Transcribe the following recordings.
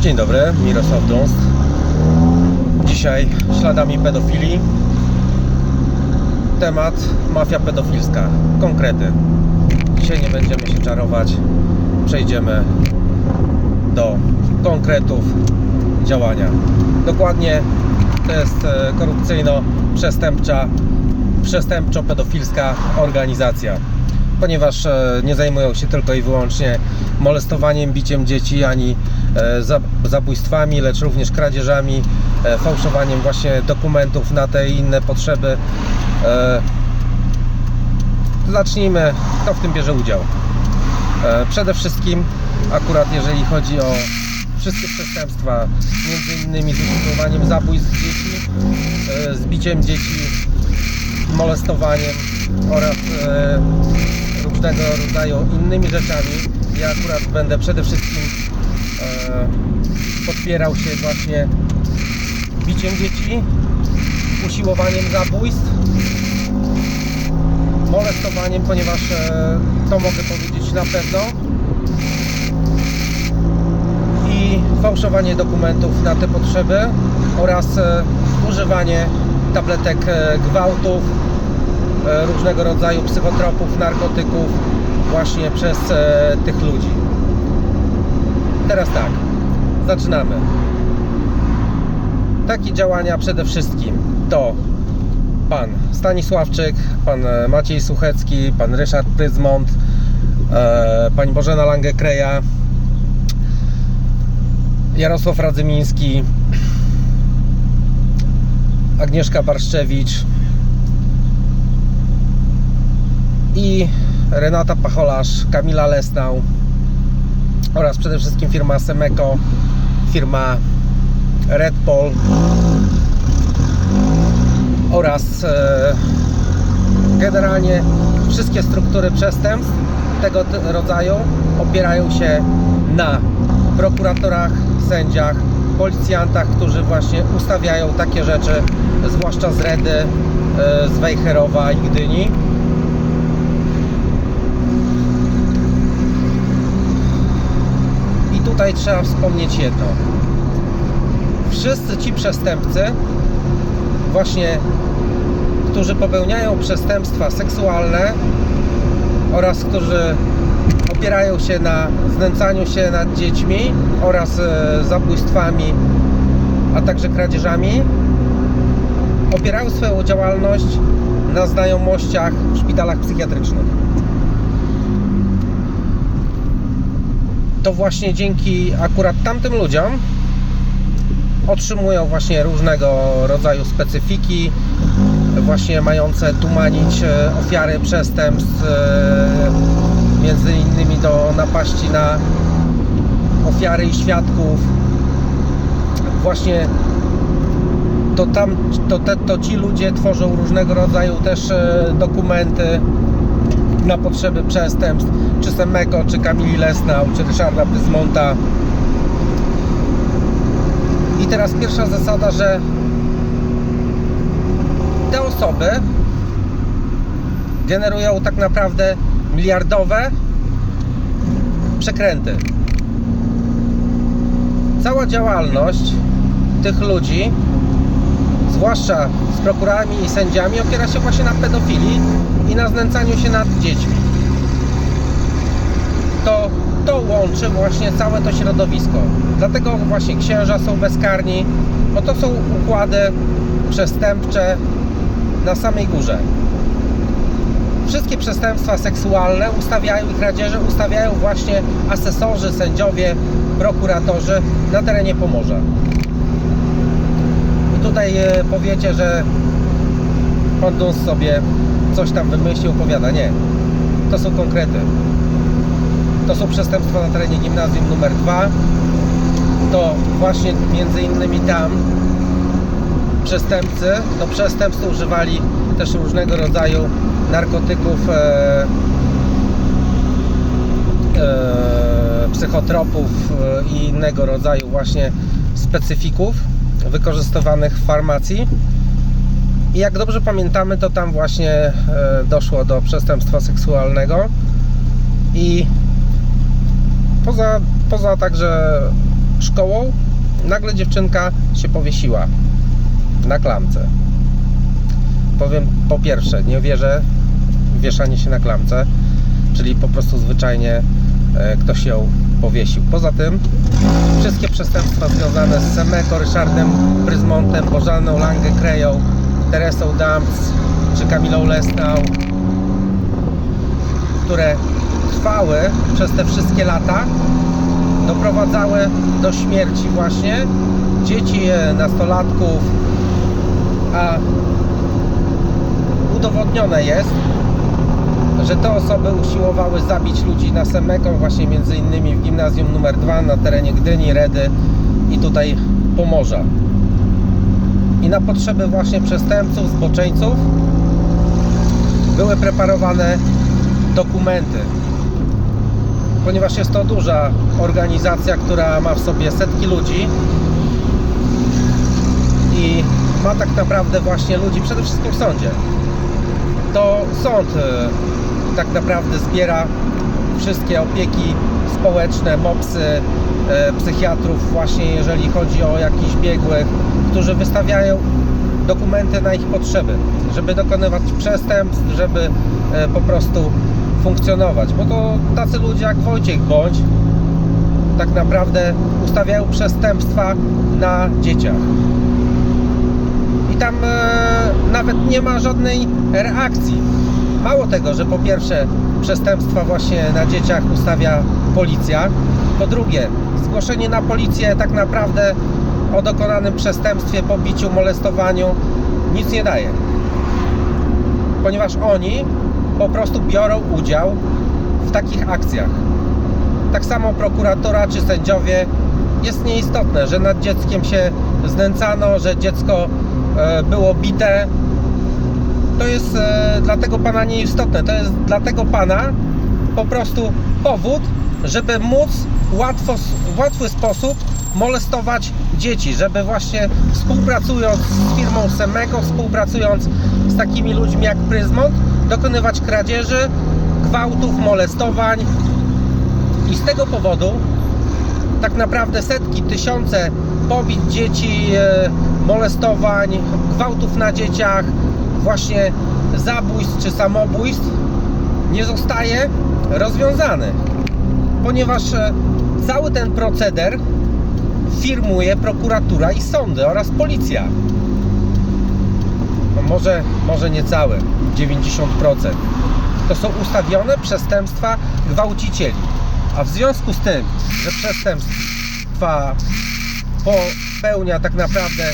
Dzień dobry, Mirosław Dunst. Dzisiaj śladami pedofilii. Temat mafia pedofilska. Konkrety. Dzisiaj nie będziemy się czarować. Przejdziemy do konkretów działania. Dokładnie to jest e, korupcyjno-przestępcza, przestępczo-pedofilska organizacja. Ponieważ e, nie zajmują się tylko i wyłącznie molestowaniem, biciem dzieci, ani zabójstwami, lecz również kradzieżami, e, fałszowaniem właśnie dokumentów na te i inne potrzeby. E, Zacznijmy, kto w tym bierze udział. E, Przede wszystkim, akurat jeżeli chodzi o wszystkie przestępstwa, między innymi z usiłowaniem zabójstw dzieci, e, z biciem dzieci, molestowaniem oraz e, różnego rodzaju innymi rzeczami. Ja akurat będę przede wszystkim e, podpierał się właśnie biciem dzieci, usiłowaniem zabójstw, molestowaniem, ponieważ e, to mogę powiedzieć na pewno i fałszowanie dokumentów na te potrzeby oraz e, używanie tabletek e, gwałtów, e, różnego rodzaju psychotropów, narkotyków właśnie przez e, tych ludzi. Teraz tak, zaczynamy. Takie działania przede wszystkim to pan Stanisławczyk, pan e, Maciej Suchecki, pan Ryszard Pryzmont, e, pani Bożena Lange-Kreja, Jarosław Radzymiński, Agnieszka Barszczewicz i Renata Pacholarz, Kamila Lesnał oraz przede wszystkim firma Semeko, firma Red Pol oraz e, generalnie wszystkie struktury przestępstw tego rodzaju opierają się na prokuratorach, sędziach, policjantach, którzy właśnie ustawiają takie rzeczy, zwłaszcza z Redy, e, z Wejherowa i Gdyni. I tutaj trzeba wspomnieć jedno. Wszyscy ci przestępcy właśnie którzy popełniają przestępstwa seksualne oraz którzy opierają się na znęcaniu się nad dziećmi oraz e, zabójstwami, a także kradzieżami, opierają swoją działalność na znajomościach w szpitalach psychiatrycznych. To właśnie dzięki akurat tamtym ludziom otrzymują właśnie różnego rodzaju specyfiki, właśnie mające tłumanić e, ofiary przestępstw, e, między innymi do napaści na ofiary i świadków. Właśnie to tam, to, te, to ci ludzie tworzą różnego rodzaju też e, dokumenty na potrzeby przestępstw, czy Semeko, czy Kamili Lesnał, czy Ryszarda Pryzmonta. I teraz pierwsza zasada, że te osoby generują tak naprawdę miliardowe przekręty. Cała działalność tych ludzi, zwłaszcza z prokurorami i sędziami, opiera się właśnie na pedofilii i na znęcaniu się nad dziećmi. To, to łączy właśnie całe to środowisko. Dlatego właśnie księża są bezkarni, bo to są układy przestępcze na samej górze. Wszystkie przestępstwa seksualne ustawiają i kradzieże ustawiają właśnie asesorzy, sędziowie, prokuratorzy na terenie Pomorza. Tutaj e, powiecie, że pan Duns sobie coś tam wymyślił, opowiada. Nie. To są konkrety. To są przestępstwa na terenie gimnazjum numer 2. To właśnie między innymi tam przestępcy do przestępstw używali też różnego rodzaju narkotyków, e, e, psychotropów e, i innego rodzaju właśnie specyfików wykorzystywanych w farmacji. I jak dobrze pamiętamy, to tam właśnie e, doszło do przestępstwa seksualnego i poza, poza także szkołą, nagle dziewczynka się powiesiła na klamce. Powiem po pierwsze, nie wierzę w wieszanie się na klamce, czyli po prostu zwyczajnie e, ktoś ją powiesił. Poza tym wszystkie przestępstwa związane z Semeko, Ryszardem Pryzmontem, Bożaną Langę Kreją, Teresą Dams czy Kamilą Lesnał, które trwały przez te wszystkie lata, doprowadzały do śmierci właśnie dzieci, e, nastolatków, a udowodnione jest, że te osoby usiłowały zabić ludzi na Semeko, właśnie między innymi w gimnazjum numer 2 na terenie Gdyni, Redy i tutaj Pomorza. I na potrzeby właśnie przestępców, zboczeńców były preparowane dokumenty. Ponieważ jest to duża organizacja, która ma w sobie setki ludzi i ma tak naprawdę właśnie ludzi przede wszystkim w sądzie. To sąd e, tak naprawdę zbiera wszystkie opieki społeczne, MOPSy, e, psychiatrów właśnie jeżeli chodzi o jakichś biegłych, którzy wystawiają dokumenty na ich potrzeby, żeby dokonywać przestępstw, żeby e, po prostu funkcjonować, bo to tacy ludzie jak Wojciech Bądź tak naprawdę ustawiają przestępstwa na dzieciach i tam e, nawet nie ma żadnej reakcji. Mało tego, że po pierwsze przestępstwa właśnie na dzieciach ustawia policja, po drugie zgłoszenie na policję tak naprawdę o dokonanym przestępstwie, pobiciu, molestowaniu nic nie daje. Ponieważ oni po prostu biorą udział w takich akcjach. Tak samo prokuratora czy sędziowie jest nieistotne, że nad dzieckiem się znęcano, że dziecko e, było bite. To jest e, dla tego pana nieistotne. To jest dla tego pana po prostu powód, żeby móc łatwo, w łatwy sposób molestować dzieci, żeby właśnie współpracując z firmą Semeko, współpracując z takimi ludźmi jak Pryzmont, dokonywać kradzieży, gwałtów, molestowań i z tego powodu tak naprawdę setki, tysiące pobić dzieci, e, molestowań, gwałtów na dzieciach, właśnie zabójstw czy samobójstw nie zostaje rozwiązany, ponieważ e, cały ten proceder firmuje prokuratura i sądy oraz policja. No może, może nie całe, 90%. To są ustawione przestępstwa gwałcicieli. A w związku z tym, że przestępstwa popełnia tak naprawdę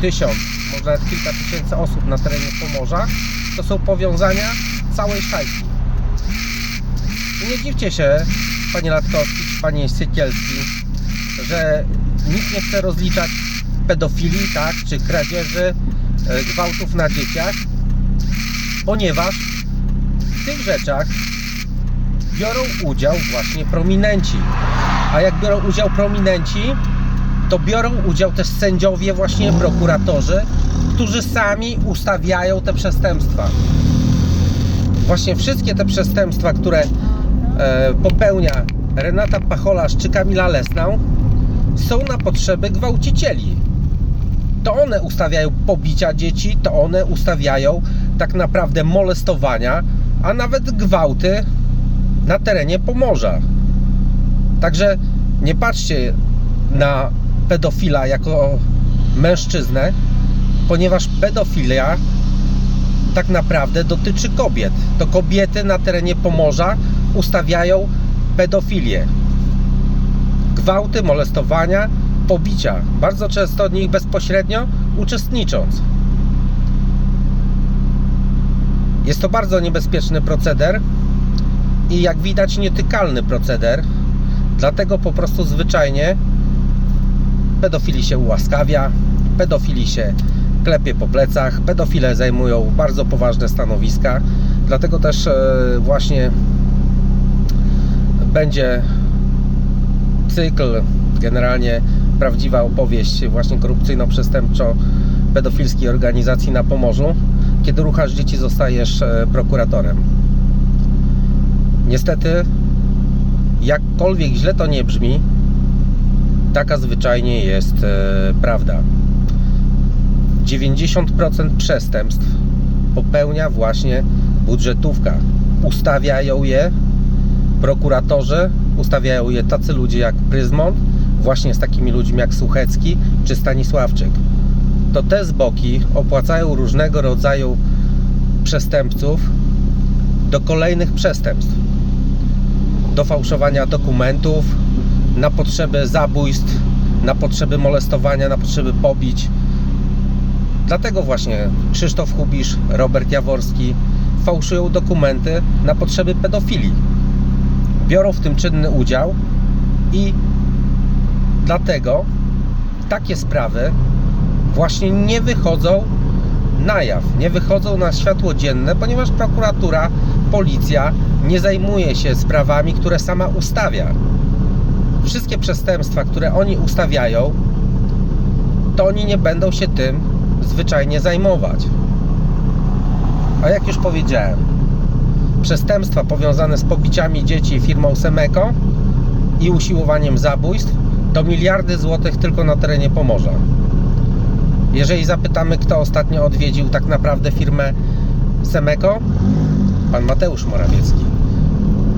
tysiąc, może nawet kilka tysięcy osób na terenie Pomorza, to są powiązania całej szajki. Nie dziwcie się, panie Latkowski czy panie Sykielski, że nikt nie chce rozliczać pedofilii, tak, czy kradzieży, e, gwałtów na dzieciach, ponieważ w tych rzeczach biorą udział właśnie prominenci. A jak biorą udział prominenci, to biorą udział też sędziowie, właśnie prokuratorzy, którzy sami ustawiają te przestępstwa. Właśnie wszystkie te przestępstwa, które e, popełnia Renata Pacholarz czy Kamila Lesnał, są na potrzeby gwałcicieli. To one ustawiają pobicia dzieci, to one ustawiają tak naprawdę molestowania, a nawet gwałty na terenie Pomorza. Także nie patrzcie na pedofila jako mężczyznę, ponieważ pedofilia tak naprawdę dotyczy kobiet. To kobiety na terenie Pomorza ustawiają pedofilię. Gwałty, molestowania, pobicia. Bardzo często w nich bezpośrednio uczestnicząc. Jest to bardzo niebezpieczny proceder i jak widać nietykalny proceder. Dlatego po prostu zwyczajnie pedofili się ułaskawia, pedofili się klepie po plecach, pedofile zajmują bardzo poważne stanowiska. Dlatego też e, właśnie będzie cykl, generalnie prawdziwa opowieść właśnie korupcyjno-przestępczo-pedofilskiej organizacji na Pomorzu, kiedy ruchasz dzieci zostajesz e, prokuratorem. Niestety, jakkolwiek źle to nie brzmi, Taka zwyczajnie jest e, prawda. 90% przestępstw popełnia właśnie budżetówka. Ustawiają je prokuratorzy, ustawiają je tacy ludzie jak Pryzmont, właśnie z takimi ludźmi jak Suchecki czy Stanisławczyk. To te zboki opłacają różnego rodzaju przestępców do kolejnych przestępstw. Do fałszowania dokumentów, na potrzeby zabójstw, na potrzeby molestowania, na potrzeby pobić. Dlatego właśnie Krzysztof Hubisz, Robert Jaworski fałszują dokumenty na potrzeby pedofilii. Biorą w tym czynny udział i dlatego takie sprawy właśnie nie wychodzą na jaw, nie wychodzą na światło dzienne, ponieważ prokuratura, policja nie zajmuje się sprawami, które sama ustawia. Wszystkie przestępstwa, które oni ustawiają, to oni nie będą się tym zwyczajnie zajmować. A jak już powiedziałem, przestępstwa powiązane z pobiciami dzieci firmą Semeko i usiłowaniem zabójstw to miliardy złotych tylko na terenie Pomorza. Jeżeli zapytamy, kto ostatnio odwiedził tak naprawdę firmę Semeko, pan Mateusz Morawiecki.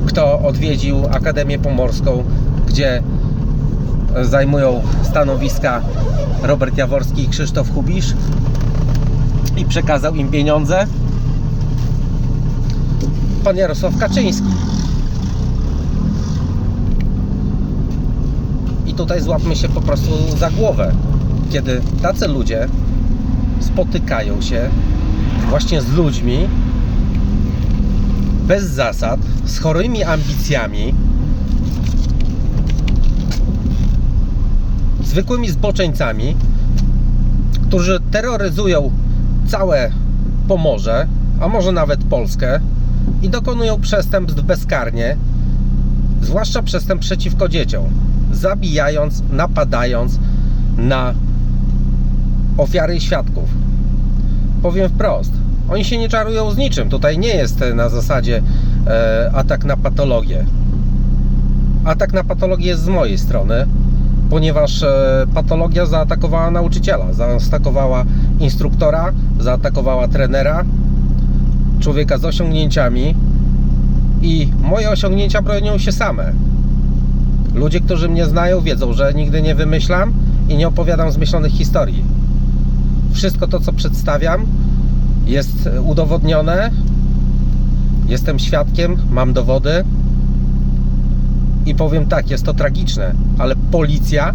Kto odwiedził Akademię Pomorską, gdzie zajmują stanowiska Robert Jaworski i Krzysztof Hubisz i przekazał im pieniądze? Pan Jarosław Kaczyński. I tutaj złapmy się po prostu za głowę, kiedy tacy ludzie spotykają się właśnie z ludźmi bez zasad, z chorymi ambicjami, zwykłymi zboczeńcami, którzy terroryzują całe Pomorze, a może nawet Polskę i dokonują przestępstw bezkarnie, zwłaszcza przestępstw przeciwko dzieciom, zabijając, napadając na ofiary i świadków. Powiem wprost, oni się nie czarują z niczym. Tutaj nie jest na zasadzie e, atak na patologię. Atak na patologię jest z mojej strony, ponieważ e, patologia zaatakowała nauczyciela, zaatakowała instruktora, zaatakowała trenera, człowieka z osiągnięciami i moje osiągnięcia bronią się same. Ludzie, którzy mnie znają, wiedzą, że nigdy nie wymyślam i nie opowiadam zmyślonych historii. Wszystko to, co przedstawiam, jest udowodnione. Jestem świadkiem, mam dowody. I powiem tak, jest to tragiczne, ale policja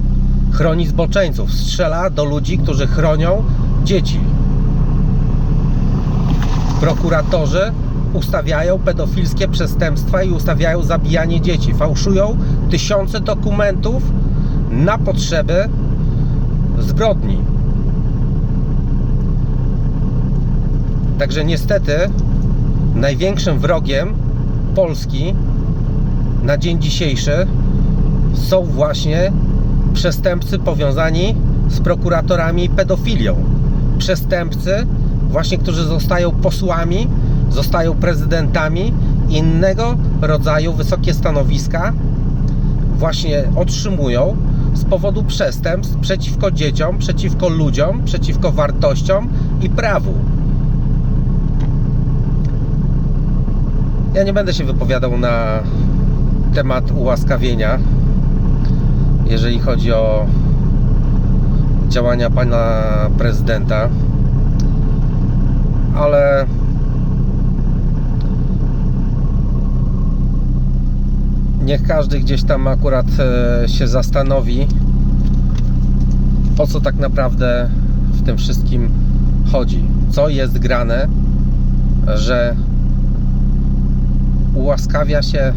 chroni zboczeńców, strzela do ludzi, którzy chronią dzieci. Prokuratorzy ustawiają pedofilskie przestępstwa i ustawiają zabijanie dzieci. Fałszują tysiące dokumentów na potrzeby zbrodni. Także niestety największym wrogiem Polski na dzień dzisiejszy są właśnie przestępcy powiązani z prokuratorami pedofilią. Przestępcy, właśnie którzy zostają posłami, zostają prezydentami, innego rodzaju wysokie stanowiska właśnie otrzymują z powodu przestępstw przeciwko dzieciom, przeciwko ludziom, przeciwko wartościom i prawu. Ja nie będę się wypowiadał na temat ułaskawienia, jeżeli chodzi o działania pana prezydenta, ale niech każdy gdzieś tam akurat e, się zastanowi, o co tak naprawdę w tym wszystkim chodzi. Co jest grane, że ułaskawia się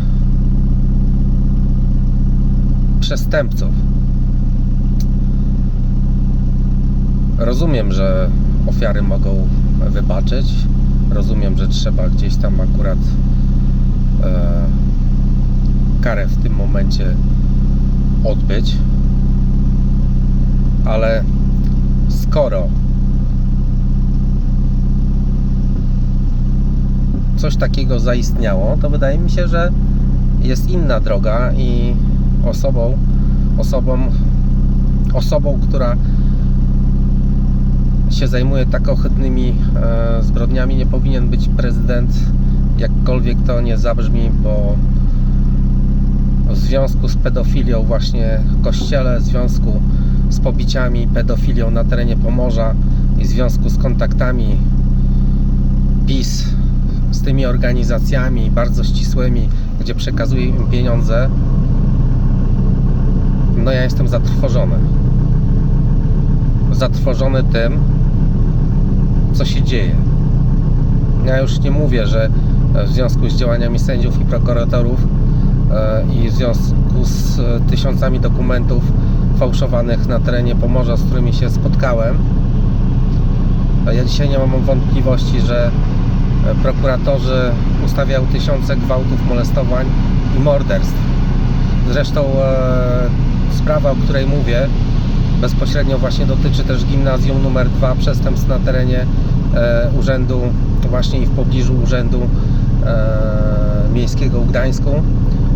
przestępców. Rozumiem, że ofiary mogą wybaczyć. Rozumiem, że trzeba gdzieś tam akurat e, karę w tym momencie odbyć. Ale skoro coś takiego zaistniało, to wydaje mi się, że jest inna droga i osobą, osobom osobą, która się zajmuje tak ohydnymi e, zbrodniami, nie powinien być prezydent, jakkolwiek to nie zabrzmi, bo w związku z pedofilią właśnie w kościele, w związku z pobiciami, pedofilią na terenie Pomorza i w związku z kontaktami PiS z tymi organizacjami bardzo ścisłymi, gdzie przekazuje im pieniądze, no ja jestem zatrwożony. Zatrwożony tym, co się dzieje. Ja już nie mówię, że w związku z działaniami sędziów i prokuratorów e, i w związku z e, tysiącami dokumentów fałszowanych na terenie Pomorza, z którymi się spotkałem, ja dzisiaj nie mam wątpliwości, że e, prokuratorzy ustawiają tysiące gwałtów, molestowań i morderstw. Zresztą sprawa, o której mówię, bezpośrednio właśnie dotyczy też gimnazjum numer 2 przestępstw na terenie e, urzędu, właśnie i w pobliżu urzędu e, miejskiego w Gdańsku,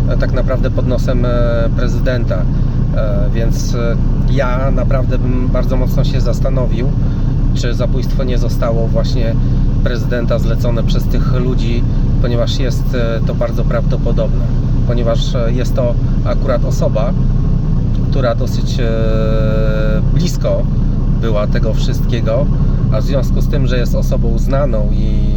e, tak naprawdę pod nosem e, prezydenta. E, więc e, ja naprawdę bym bardzo mocno się zastanowił, czy zabójstwo nie zostało właśnie prezydenta zlecone przez tych ludzi, ponieważ jest e, to bardzo prawdopodobne, ponieważ e, jest to akurat osoba, która dosyć e, blisko była tego wszystkiego, a w związku z tym, że jest osobą znaną i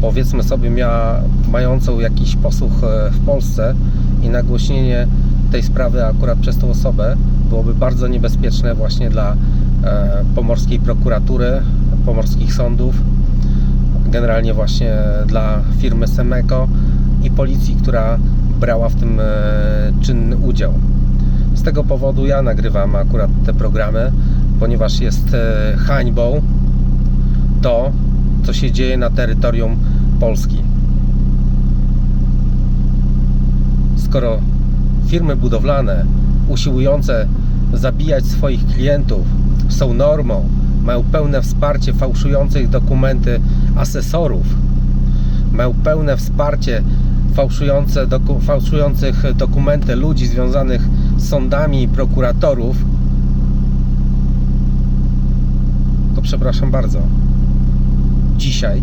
powiedzmy sobie miała mającą jakiś posłuch e, w Polsce i nagłośnienie tej sprawy akurat przez tą osobę byłoby bardzo niebezpieczne właśnie dla e, pomorskiej prokuratury, pomorskich sądów, generalnie właśnie dla firmy Semeko i policji, która brała w tym czynny udział. Z tego powodu ja nagrywam akurat te programy, ponieważ jest e, hańbą to, co się dzieje na terytorium Polski. Skoro firmy budowlane usiłujące zabijać swoich klientów są normą, mają pełne wsparcie fałszujących dokumenty asesorów, mają pełne wsparcie fałszujące doku, fałszujących dokumenty ludzi związanych sądami prokuratorów, to przepraszam bardzo. Dzisiaj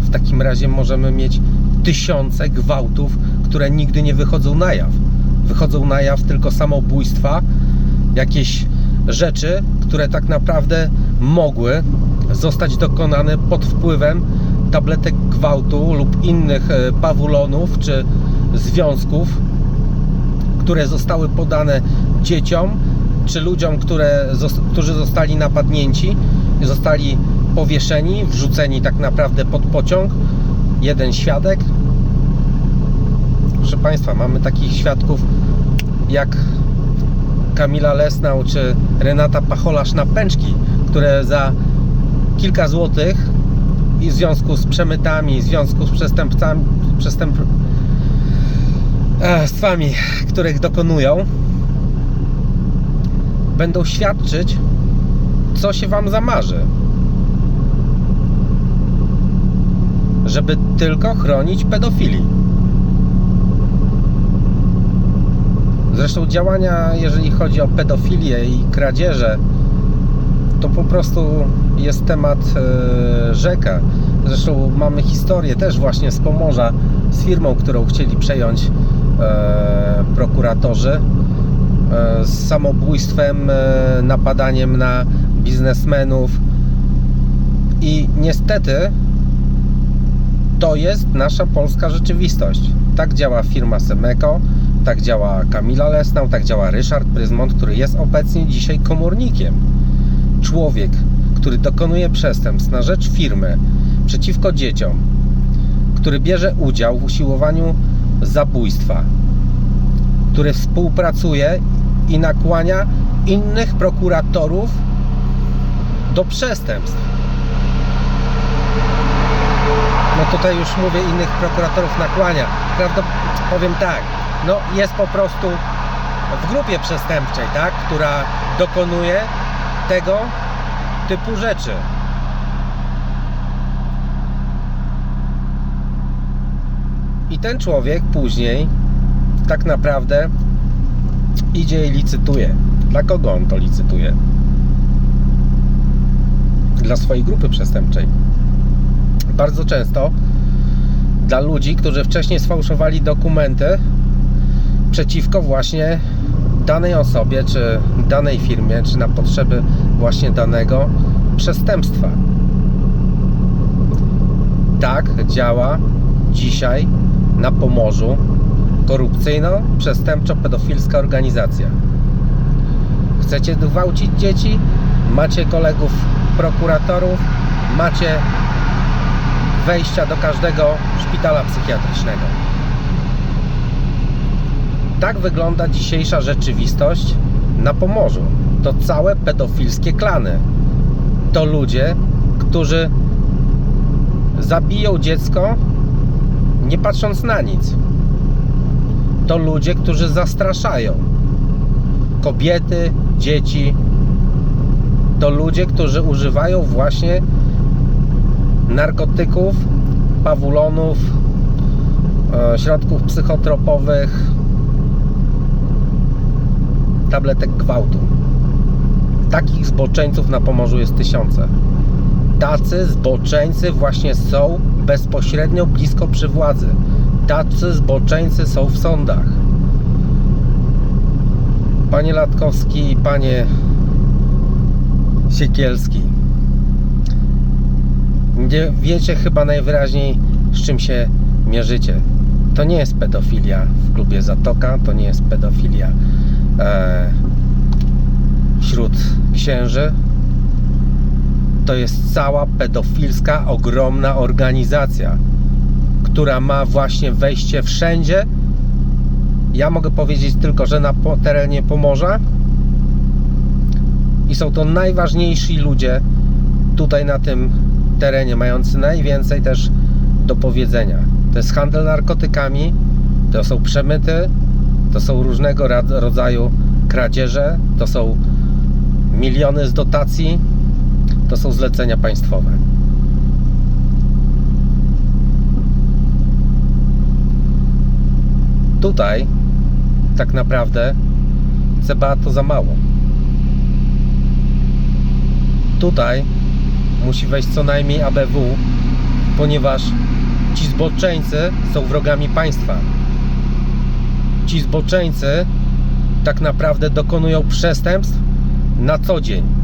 w takim razie możemy mieć tysiące gwałtów, które nigdy nie wychodzą na jaw. Wychodzą na jaw tylko samobójstwa, jakieś rzeczy, które tak naprawdę mogły zostać dokonane pod wpływem tabletek gwałtu lub innych e, pawulonów czy związków, które zostały podane dzieciom czy ludziom, które, którzy zostali napadnięci, zostali powieszeni, wrzuceni tak naprawdę pod pociąg. Jeden świadek. Proszę Państwa, mamy takich świadków jak Kamila Lesnał czy Renata Pacholarz na pęczki, które za kilka złotych i w związku z przemytami, w związku z przestępcami, przestępstwami, których dokonują, będą świadczyć, co się Wam zamarzy. Żeby tylko chronić pedofili. Zresztą działania, jeżeli chodzi o pedofilię i kradzieże, to po prostu jest temat e, rzeka. Zresztą mamy historię też właśnie z Pomorza, z firmą, którą chcieli przejąć e, prokuratorzy, e, z samobójstwem, e, napadaniem na biznesmenów i niestety to jest nasza polska rzeczywistość. Tak działa firma Semeko, tak działa Kamila Lesnał, tak działa Ryszard Pryzmont, który jest obecnie dzisiaj komornikiem. Człowiek, który dokonuje przestępstw na rzecz firmy przeciwko dzieciom, który bierze udział w usiłowaniu zabójstwa, który współpracuje i nakłania innych prokuratorów do przestępstw. No tutaj już mówię, innych prokuratorów nakłania. Prawda, powiem tak, no jest po prostu w grupie przestępczej, tak, która dokonuje tego typu rzeczy. I ten człowiek później tak naprawdę idzie i licytuje. Dla kogo on to licytuje? Dla swojej grupy przestępczej. Bardzo często dla ludzi, którzy wcześniej sfałszowali dokumenty przeciwko właśnie danej osobie, czy danej firmie, czy na potrzeby właśnie danego przestępstwa. Tak działa dzisiaj na Pomorzu korupcyjno-przestępczo-pedofilska organizacja. Chcecie gwałcić dzieci? Macie kolegów prokuratorów, macie wejścia do każdego szpitala psychiatrycznego. Tak wygląda dzisiejsza rzeczywistość na Pomorzu. To całe pedofilskie klany. To ludzie, którzy zabiją dziecko nie patrząc na nic. To ludzie, którzy zastraszają kobiety, dzieci. To ludzie, którzy używają właśnie narkotyków, pawulonów, e, środków psychotropowych, tabletek gwałtu. Takich zboczeńców na Pomorzu jest tysiące. Tacy zboczeńcy właśnie są bezpośrednio blisko przy władzy. Tacy zboczeńcy są w sądach. Panie Latkowski i panie Siekielski. Nie wiecie chyba najwyraźniej, z czym się mierzycie. To nie jest pedofilia w klubie Zatoka, to nie jest pedofilia e, wśród księży. To jest cała pedofilska, ogromna organizacja, która ma właśnie wejście wszędzie. Ja mogę powiedzieć tylko, że na terenie Pomorza i są to najważniejsi ludzie tutaj na tym terenie, mający najwięcej też do powiedzenia. To jest handel narkotykami, to są przemyty, to są różnego rodzaju kradzieże, to są miliony z dotacji, to są zlecenia państwowe. Tutaj tak naprawdę CBA to za mało. Tutaj musi wejść co najmniej ABW, ponieważ ci zboczeńcy są wrogami państwa. Ci zboczeńcy tak naprawdę dokonują przestępstw na co dzień.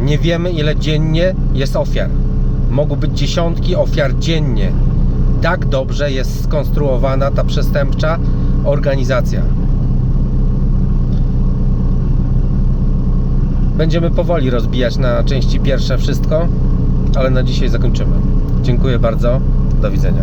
Nie wiemy, ile dziennie jest ofiar. Mogą być dziesiątki ofiar dziennie. Tak dobrze jest skonstruowana ta przestępcza organizacja. Będziemy powoli rozbijać na części pierwsze wszystko, ale na dzisiaj zakończymy. Dziękuję bardzo. Do widzenia.